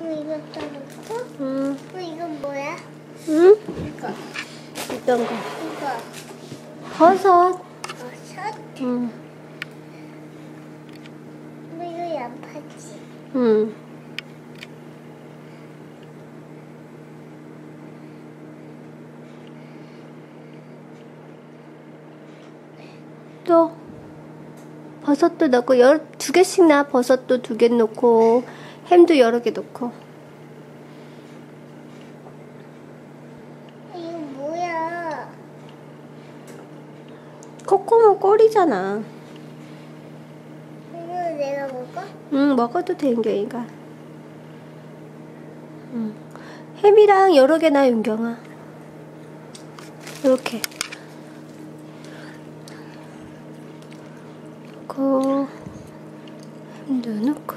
어, 이거 떠놓고? 응. 어, 이건 뭐야? 응? 이거. 어떤 거? 이거. 버섯. 어, 샷? 응. 뭐 이거 양파지. 응. 또 버섯도 넣고 여러 두 개씩 나 버섯도 두 개 넣고 햄도 여러 개 넣고 이거 뭐야? 코코모 꼴이잖아. 이거 내가 먹어? 응 먹어도 돼 윤경이가. 응. 햄이랑 여러 개나 윤경아. 이렇게. 넣고 햄도 넣고.